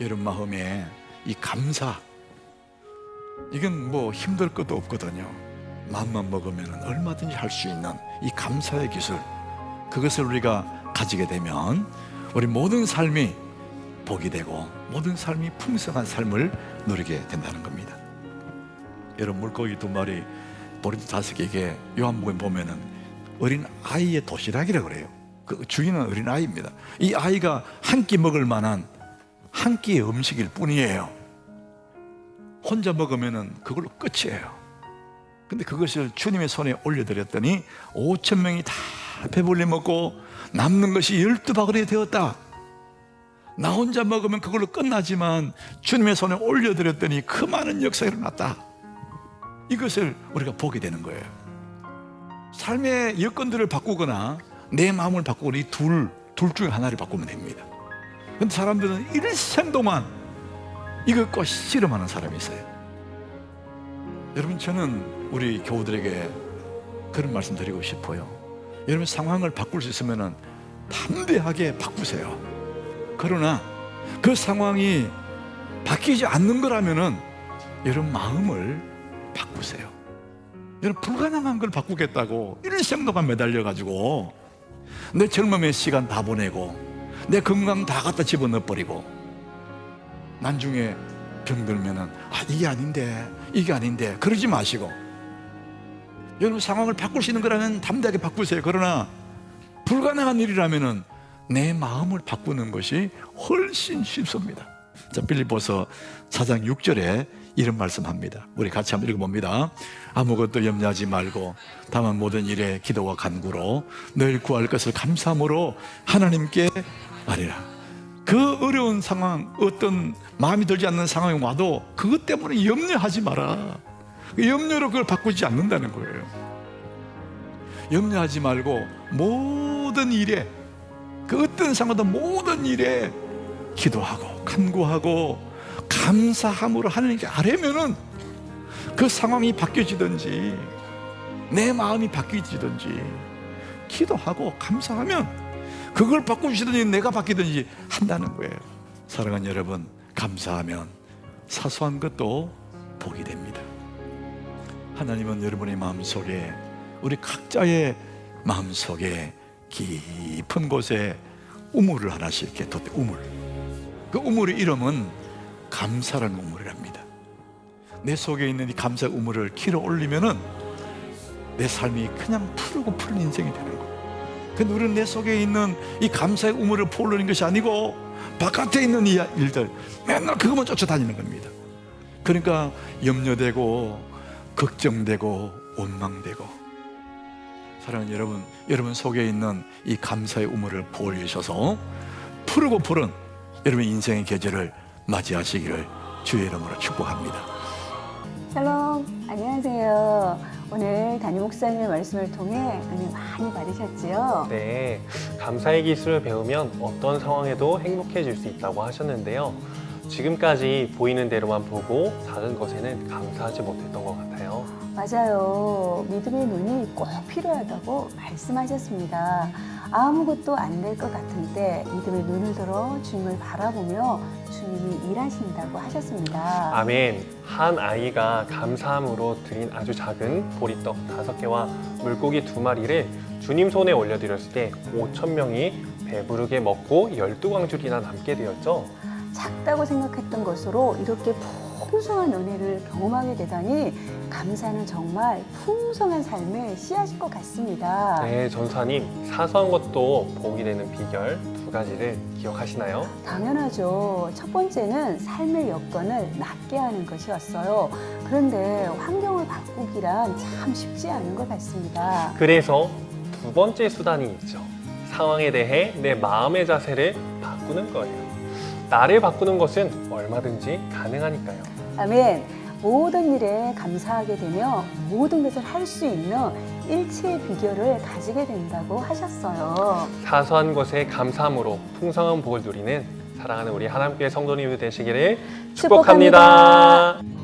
여러분 마음에 이 감사 이건 뭐 힘들 것도 없거든요. 마음만 먹으면 얼마든지 할 수 있는 이 감사의 기술 그것을 우리가 가지게 되면 우리 모든 삶이 복이 되고 모든 삶이 풍성한 삶을 누리게 된다는 겁니다. 여러분 물고기 두 마리 보리도 다섯 개에게 요한복음 보면은 어린 아이의 도시락이라 그래요. 그 주인은 어린 아이입니다. 이 아이가 한 끼 먹을 만한 한 끼의 음식일 뿐이에요. 혼자 먹으면은 그걸로 끝이에요. 근데 그것을 주님의 손에 올려드렸더니 5천 명이 다 배불리 먹고 남는 것이 열두 바구니 되었다. 나 혼자 먹으면 그걸로 끝나지만 주님의 손에 올려드렸더니 그 많은 역사가 일어났다. 이것을 우리가 보게 되는 거예요. 삶의 여건들을 바꾸거나 내 마음을 바꾸거나 이 둘, 둘 중에 하나를 바꾸면 됩니다. 근데 사람들은 일생 동안 꼭 실험하는 사람이 있어요. 여러분 저는 우리 교우들에게 그런 말씀 드리고 싶어요. 여러분 상황을 바꿀 수 있으면은 담대하게 바꾸세요. 그러나 그 상황이 바뀌지 않는 거라면은 여러분 마음을 바꾸세요. 여러분 불가능한 걸 바꾸겠다고 일생 동안 매달려 가지고 내 젊음의 시간 다 보내고 내 건강 다 갖다 집어넣어 버리고 나중에 병들면은 아 이게 아닌데 이게 아닌데 그러지 마시고 여러분 상황을 바꿀 수 있는 거라면 담대하게 바꾸세요. 그러나 불가능한 일이라면은 내 마음을 바꾸는 것이 훨씬 쉽습니다. 자, 빌립보서 4장 6절에 이런 말씀합니다. 우리 같이 한번 읽어봅니다. 아무것도 염려하지 말고 다만 모든 일에 기도와 간구로 늘 구할 것을 감사함으로 하나님께 아뢰라. 그 어려운 상황, 어떤 마음이 들지 않는 상황이 와도 그것 때문에 염려하지 마라. 그 염려로 그걸 바꾸지 않는다는 거예요. 염려하지 말고 모든 일에 그 어떤 상황도 모든 일에 기도하고 간구하고 감사함으로 하나님께 아뢰면은 그 상황이 바뀌어지든지 내 마음이 바뀌어지든지 기도하고 감사하면 그걸 바꾸시든지 내가 바뀌든지 한다는 거예요. 사랑하는 여러분, 감사하면 사소한 것도 복이 됩니다. 하나님은 여러분의 마음 속에 우리 각자의 마음 속에 깊은 곳에 우물을 하나씩 이렇게 뒀대 우물. 그 우물의 이름은 감사라는 우물이랍니다. 내 속에 있는 이 감사 우물을 길어 올리면은 내 삶이 그냥 푸르고 푸른 인생이 되는 거예요. 근데 우리는 내 속에 있는 이 감사의 우물을 포올리는 것이 아니고 바깥에 있는 이 일들 맨날 그것만 쫓아다니는 겁니다. 그러니까 염려되고 걱정되고 원망되고 사랑하는 여러분, 여러분 속에 있는 이 감사의 우물을 보올리셔서 푸르고 푸른 여러분 인생의 계절을 맞이하시기를 주의 이름으로 축복합니다. 샬롬, 안녕하세요. 오늘 담임 목사님의 말씀을 통해 은혜 많이 받으셨지요? 네, 감사의 기술을 배우면 어떤 상황에도 행복해질 수 있다고 하셨는데요. 지금까지 보이는 대로만 보고 작은 것에는 감사하지 못했던 것 같아요. 맞아요. 믿음의 눈이 꼭 필요하다고 말씀하셨습니다. 아무것도 안 될 것 같은데 믿음의 눈을 들어 주님을 바라보며 주님이 일하신다고 하셨습니다. 아멘. 한 아이가 감사함으로 드린 아주 작은 보리떡 다섯 개와 물고기 두 마리를 주님 손에 올려드렸을 때 5천 명이 배부르게 먹고 열두 광줄이나 남게 되었죠. 작다고 생각했던 것으로 이렇게 풍성한 은혜를 경험하게 되다니 감사는 정말 풍성한 삶의 씨앗일 것 같습니다. 네, 전사님 사소한 것도 복이 되는 비결 두 가지를 기억하시나요? 당연하죠. 첫 번째는 삶의 여건을 낮게 하는 것이었어요. 그런데 환경을 바꾸기란 참 쉽지 않은 것 같습니다. 그래서 두 번째 수단이 있죠. 상황에 대해 내 마음의 자세를 바꾸는 거예요. 나를 바꾸는 것은 얼마든지 가능하니까요. 아멘. 모든 일에 감사하게 되며 모든 것을 할 수 있는 일체의 비결을 가지게 된다고 하셨어요. 사소한 것에 감사함으로 풍성한 복을 누리는 사랑하는 우리 하나님께 성도님들 되시기를 축복합니다. 축복합니다.